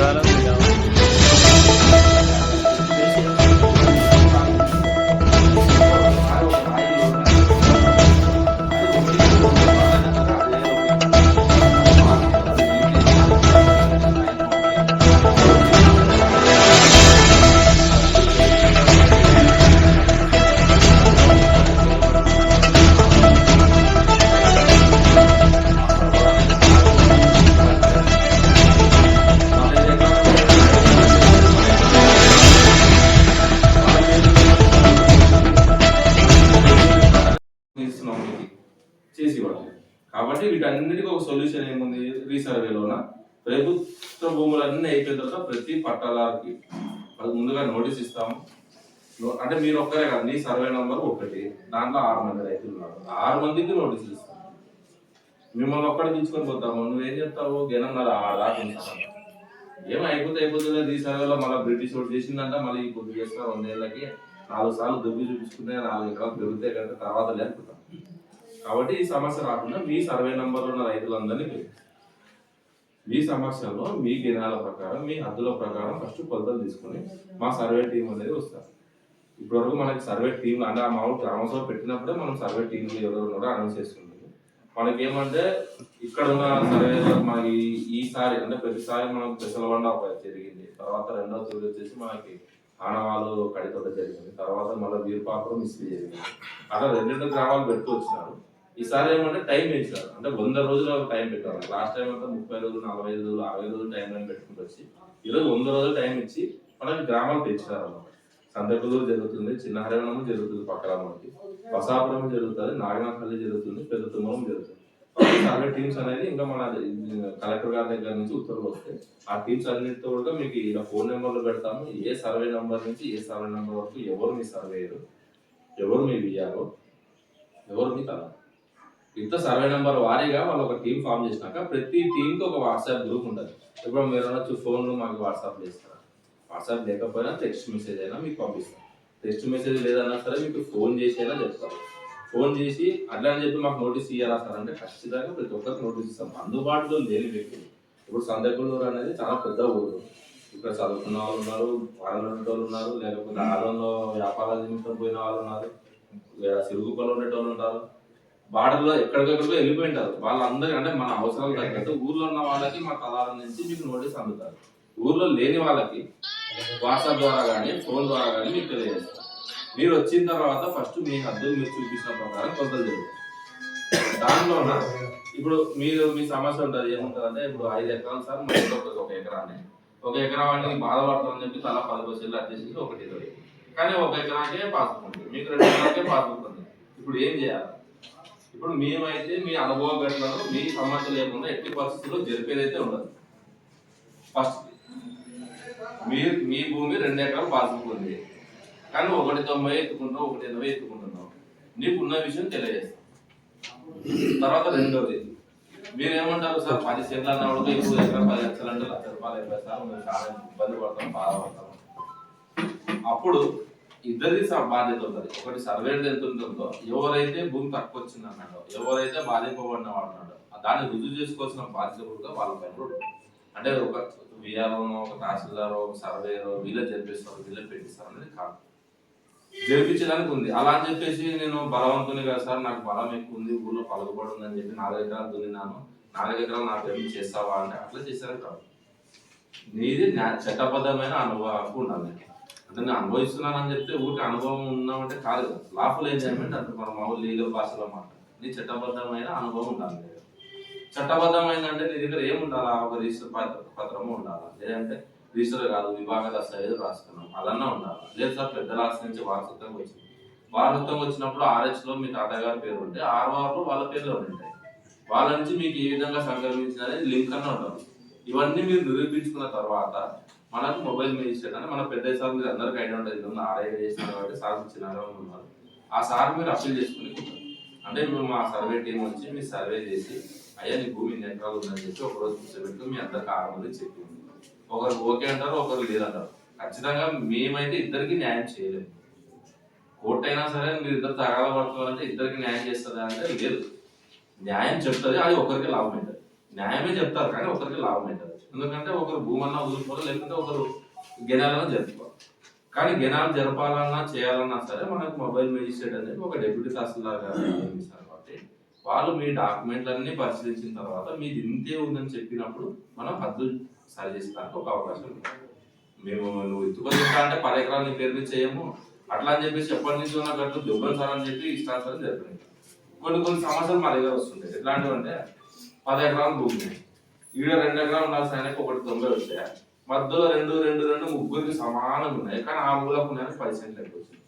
agora, legal. వీటన్నిటికీ ఒక solution ఏముంది? రీసర్వేలోన? ప్రభుత్వ భూములన్నీ అయిపోయిన తర్వాత ప్రతి పట్టాలకి అది ముందుగా నోటీస్ ఇస్తాము. అంటే మీరు ఒక్కరే కదా నీ సర్వే నంబర్ ఒకటి దాంట్లో ఆరు మంది రైతులు ఉన్నారు. ఆరు మందికి నోటీస్ ఇస్తాం. మిమ్మల్ని ఒక్కడికి తీసుకొని పోతాము. నువ్వేం చెప్తావు? గెనం నాది ఆరు దాకా ఉంటాను ఏం అయిపోతే అయిపోతుంది? రీసర్వేలో మళ్ళీ బ్రిటిష్ వాడు చేసిందంట మళ్ళీ కొద్ది చేసిన వందేళ్ళకి నాలుగు సార్లు దుబ్బి చూపించుకుంటే నాలుగు ఎకరాలు పెరుగుతాయి కనుక తర్వాత లేకపోతాం. కాబట్టి ఈ సమస్య రాకుండా మీ సర్వే నంబర్లో ఉన్న రైతులందరినీ మీ సమస్యలో మీ గినాల ప్రకారం మీ హద్దుల ప్రకారం ఫస్ట్ కొలతలు తీసుకొని మా సర్వే టీం అనేది వస్తారు. ఇప్పటివరకు మనకి సర్వే టీం అంటే ఆ మామూలు గ్రామసభ పెట్టినప్పుడే మనం సర్వే టీంలు ఎవరు ఉన్నారో అనౌన్స్ చేస్తుంది మనకి ఏమంటే ఇక్కడ ఉన్న సర్వే మనకి ఈ- ఈసారి అంటే ప్రతిసారి మనం పెసలబండ జరిగింది. తర్వాత రెండో తొలి వచ్చేసి మనకి ఆనవాళ్ళు కడితోట జరిగింది. తర్వాత మళ్ళీ వీరపాపురం మిస్త్రీ జరిగింది. అలా రెండు రెండు గ్రామాలు పెడుతూ వచ్చినారు. ఈసారి ఏమంటే టైం ఇచ్చారు అంటే వంద రోజులు టైం పెట్టారు లాస్ట్ టైం అంతా ముప్పై రోజులు నలభై ఐదు రోజులు అరవై రోజులు టైం లైన్ పెట్టుకుంటూ వచ్చి ఈరోజు వంద రోజులు టైం ఇచ్చి మనకి గ్రామాలు పెంచుతారు అన్నమాట జరుగుతుంది చిన్న హరివనము జరుగుతుంది పక్కన మనకి. బసాపురం జరుగుతుంది నాగనాథల్లి జరుగుతుంది పెద్ద తుమ్మలం జరుగుతుంది. సర్వే టీమ్స్ అనేది ఇంకా మన కలెక్టర్ గారి దగ్గర నుంచి ఉత్తర్వులు వస్తాయి. ఆ టీమ్స్ అన్నిటితో కూడా మీకు ఇలా ఫోన్ నెంబర్లు పెడతాము. ఏ సర్వే నెంబర్ నుంచి ఏ సర్వే నెంబర్ వరకు ఎవరు మీ సర్వేయరు ఎవరు మీ విఆర్ఓ ఎవరు మీ తల. ఇంత సర్వే నెంబర్ వారీగా వాళ్ళు ఒక టీం ఫామ్ చేసినాక ప్రతి టీంకి ఒక వాట్సాప్ గ్రూప్ ఉంటుంది. ఇప్పుడు మీరు అనొచ్చు ఫోన్లు మాకు వాట్సాప్ చేస్తారా. వాట్సాప్ లేకపోయినా టెక్స్ట్ మెసేజ్ అయినా మీకు పంపిస్తాం టెక్స్ట్ మెసేజ్ లేదన్నా సరే మీకు ఫోన్ చేసి అయినా చెప్తాం ఫోన్ చేసి అట్లా అని చెప్పి మాకు నోటీస్ ఇయ్యాలా సార్ అంటే ఖచ్చితంగా ప్రతి ఒక్కరికి నోటీస్ ఇస్తాం. అందుబాటులో లేని వ్యక్తులు. ఇప్పుడు సందకులూరు అనేది చాలా పెద్ద ఊరు. ఇక్కడ చదువుకున్న వాళ్ళు ఉన్నారు వాళ్ళలో ఉండేటోళ్ళు ఉన్నారు లేకపోతే ఆలంలో వ్యాపారాలు నిమిత్తం పోయిన వాళ్ళు ఉన్నారు సిరుగుపల్లో ఉండేటోళ్ళు ఉంటారు. బార్డర్లో ఎక్కడికెక్కడికో వెళ్ళిపోయింటారు వాళ్ళందరికీ అంటే మన అవసరాలు తగ్గట్టు ఊర్లో ఉన్న వాళ్ళకి మా తలాల నుంచి మీకు నోటీస్ అందుతారు. ఊర్లో లేని వాళ్ళకి వాట్సాప్ ద్వారా కానీ ఫోన్ ద్వారా కానీ మీకు తెలియజేస్తారు. మీరు వచ్చిన తర్వాత ఫస్ట్ మీ హద్దు మీరు చూపించిన ప్రకారం కొంత జరుగుతుంది దానిలోన ఇప్పుడు మీరు మీ సమస్య ఉంటుంది. ఏముంటుంది అంటే ఇప్పుడు ఐదు ఎకరాలు సార్ మా ఇంట్లో ఒక- ఎకరాన్ని ఒక ఎకరానికి బాధపడుతుందని చెప్పి తలా పది పర్సెంట్లు వచ్చేసి ఒకటి ఇరవై. కానీ ఒక ఎకరాకే పాస్బుక్ ఉంది మీకు రెండు ఎకరాలకే పాస్బుక్ ఉంది ఇప్పుడు ఏం చేయాలి? ఇప్పుడు మేమైతే మీ అనుభవ ఘటనలు మీ సమస్య లేకుండా ఎట్టి పరిస్థితుల్లో జరిపేదైతే ఉండదు. ఫస్ట్ మీరు మీ భూమి రెండు ఎకరాలు పాస్బుక్ ఉంది. కానీ ఒకటి తొంభై ఎత్తుకుంటాం ఒకటి ఎనభై ఎత్తుకుంటున్నావు. నీకు ఉన్న విషయం తెలియజేస్తాం. తర్వాత రెండోది మీరు ఏమంటారు సార్? పది సెంట్లు అన్న ఎక్కువ ఎకరా పది లక్షలు అంటే లక్ష రూపాయలు అయిపోయి సార్ మేము చాలా ఇబ్బంది పడతాం బాధపడతాం. అప్పుడు ఇద్దరిది బాధ్యత ఉంటుంది. ఒకటి సర్వేది ఎంత ఉంటుందో ఎవరైతే భూమి తక్కువ వచ్చింది అన్నాడో ఎవరైతే బాధింపబడిన వాడు అన్నాడో దాన్ని రుజువు చేసుకోవాల్సిన బాధ్యత కూడా వాళ్ళపై అంటే ఒక విఆర్ఓనో ఒక తహసీల్దారో ఒక సర్వేరో వీళ్ళే జరిపిస్తారు వీళ్ళే పెట్టిస్తారు అనేది కాదు. జరిపించడానికి ఉంది. అలా అని చెప్పేసి నేను బలవంతుని కదా సార్ నాకు బలం ఎక్కువ ఉంది ఊళ్ళో పలుకుబడి ఉందని చెప్పి నాలుగు ఎకరాలు దున్నినాను. నాలుగు ఎకరాలు నా పేరు చేస్తావా అంటే అట్లా చేశారు కాదు నీది చట్టబద్ధమైన అనుభవం ఉండాలి. అంటే నేను అనుభవిస్తున్నానని చెప్తే ఊరికి అనుభవం ఉన్నామంటే కాదు. కదా లాఫుల్ ఎంజాయ్మెంట్ అంటే మనం మామూలు లీగల్ భాషలో మాట నీ చట్టబద్ధమైన అనుభవం ఉండాలి. నీ చట్టబద్ధమైన అంటే నీ దగ్గర ఏముండాలా? ఒక రిజిస్టర్ పత్రము ఉండాలా? లేదంటే రిజిస్టర్ కాదు విభాగ సైజు రాసుకున్నాం. అదన్నా ఉండాలి? లేదు సార్ పెద్ద రాష్ట్రం నుంచి వారసత్వం వచ్చింది. వారసత్వం వచ్చినప్పుడు ఆర్హెచ్లో మీ తాతగారి పేరు ఉంటే ఆర్ఆర్ వాళ్ళ పేర్లు ఉంటాయి? వాళ్ళ నుంచి మీకు ఏ విధంగా సంక్రమించినది లింక్ అన్న ఉండాలి. ఇవన్నీ మీరు నిరూపించుకున్న తర్వాత మనకు మొబైల్ మీద ఇచ్చాడు. అంటే మన పెద్ద సార్ మీరు అందరికీ ఐడియా ఉంటుంది ఇందులో ఆర్ఐ చేసినారు కాబట్టి సార్ ఇచ్చినారు ఉన్నారు. ఆ సార్ మీరు అప్పీల్ చేసుకుని అంటే మేము మా సర్వే టీం వచ్చి మీ సర్వే చేసి అయ్యా నీ భూమి ఇన్ని ఎకరాలు ఉందని చెప్పి ఒక రోజు కూర్చోబెట్టి మీ అందరికి ఆరు మంది చెప్పింది ఒకరు ఓకే అంటారు ఒకరు లేదంటారు ఖచ్చితంగా మేమైతే ఇద్దరికి న్యాయం చేయలేము. కోర్టు అయినా సరే మీరు ఇద్దరు తగాల పడుతున్నారంటే ఇద్దరికి న్యాయం చేస్తుందా అంటే లేదు. న్యాయం చెప్తుంది అది ఒకరికి లాభం అవుతుంది న్యాయమే చెప్తారు కానీ ఒకరికి లాభం అవుతుంది ఎందుకంటే ఒకరు భూమన్నా వదులుకోవాలి లేకుంటే ఒకరు గెనాలన్నా జరుపుకోవాలి. కానీ గెనాలు జరపాలన్నా చేయాలన్నా సరే మనకు మొబైల్ మేజిస్ట్రేట్ అనేది ఒక డెప్యూటీ తహసీల్దార్ గారు నియమిస్తారు కాబట్టి వాళ్ళు మీ డాక్యుమెంట్లన్నీ పరిశీలించిన తర్వాత మీది ఇంతే ఉందని చెప్పినప్పుడు మనం హద్దు సరి చేసుకోవడానికి ఒక అవకాశం ఉంది. మేము నువ్వు ఎత్తుకొని అంటే పది ఎకరాలు నీ పేరు మీద చేయము. అట్లా అని చెప్పేసి ఎప్పటి నుంచి ఉన్న గట్లు దుబ్బలు సార్ అని చెప్పి ఇష్టానుసారం జరిపినాయి కొన్ని కొన్ని సమస్యలు మా దగ్గర వస్తుంటాయి. ఎట్లాంటివి అంటే పది ఎకరాలు భూమి. ఈడ రెండు ఎకరాలు ఉండాల్సిన ఆయనకి ఒకటి తొంభై వచ్చాయి మధ్యలో రెండు రెండు రెండు ముగ్గురికి సమానంగా ఉన్నాయి. కానీ ఆ మూలకు ఉన్నాయని పది సెంట్లు ఎక్కువ వచ్చింది.